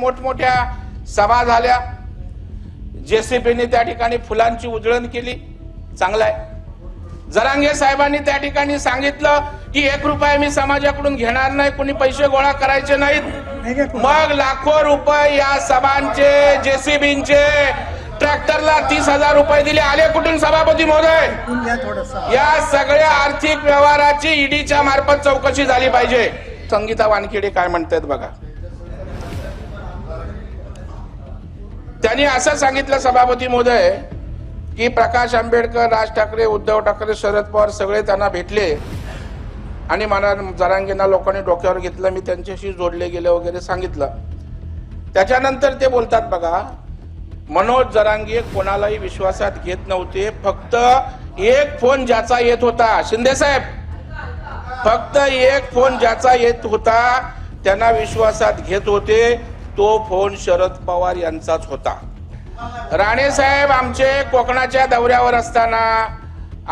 मोठमोठ्या सभा झाल्या. जेसीबीने त्या ठिकाणी फुलांची उधळण केली. चांगलं आहे जरांगे साहेबांनी त्या ठिकाणी सांगितलं की एक रुपया मी समाजाकडून घेणार नाही कोणी पैसे गोळा करायचे नाहीत. मग लाखो रुपये या सभांचे जेसीबींचे ट्रॅक्टरला तीस हजार रुपये दिले. आले कुठून सभापती महोदय? या सगळ्या आर्थिक व्यवहाराची ईडीच्या मार्फत चौकशी झाली पाहिजे. संगीता वानखेडे काय म्हणतात बघा. त्यांनी असं सांगितलं सभापती महोदय की प्रकाश आंबेडकर राज ठाकरे उद्धव ठाकरे शरद पवार सगळे त्यांना भेटले. आणि मला जरांगीना लोकांनी डोक्यावर घेतलं मी त्यांच्याशी जोडले गेले वगैरे सांगितलं. त्याच्यानंतर ते बोलतात बघा मनोज जरांगे कोणालाही विश्वासात घेत नव्हते फक्त एक फोन ज्याचा येत होता शिंदे साहेब फक्त एक फोन ज्याचा येत होता त्यांना विश्वासात घेत होते तो फोन शरद पवार यांचाच होता. राणे साहेब आमचे कोकणाच्या दौऱ्यावर असताना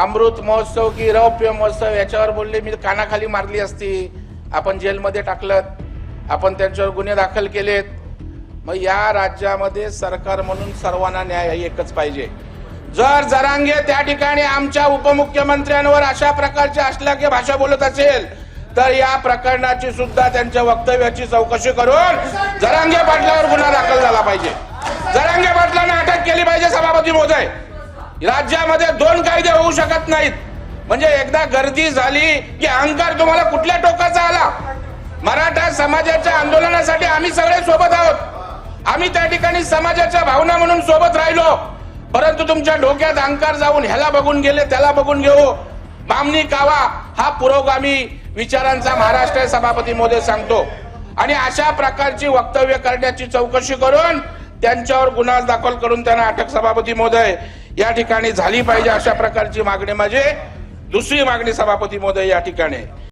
अमृत महोत्सव की रौप्य महोत्सव याच्यावर बोलले मी कानाखाली मारली असती. आपण जेलमध्ये टाकलं आपण त्यांच्यावर गुन्हे दाखल केलेत. मग या राज्यामध्ये सरकार म्हणून सर्वांना न्याय एकच पाहिजे. जर जरांगे त्या ठिकाणी आमच्या उपमुख्यमंत्र्यांवर अशा प्रकारची की भाषा बोलत असेल तर या प्रकरणाची सुद्धा त्यांच्या वक्तव्याची चौकशी करून जरांगे पाटलावर गुन्हा दाखल झाला पाहिजे. जरांगे पाटलांना अटक केली पाहिजे सभापती महोदय. राज्यामध्ये दोन कायदे होऊ शकत नाहीत. म्हणजे एकदा गर्दी झाली की अहंकार तुम्हाला कुठल्या टोकाचा आला? मराठा समाजाच्या आंदोलनासाठी आम्ही सगळे सोबत आहोत. आम्ही त्या ठिकाणी समाजाच्या भावना म्हणून सोबत राहिलो. परंतु तुमच्या डोक्यात अहंकार जाऊन ह्याला बघून गेले त्याला बघून घेऊ. बामणी कावा हा पुरोगामी विचारांचा महाराष्ट्र सभापती मोदी सांगतो. आणि अशा प्रकारची वक्तव्य करण्याची चौकशी करून त्यांच्यावर गुन्हा दाखल करून त्यांना अटक सभापती मोदय या ठिकाणी झाली पाहिजे अशा प्रकारची मागणी माझी. दुसरी मागणी सभापती मोदय या ठिकाणी.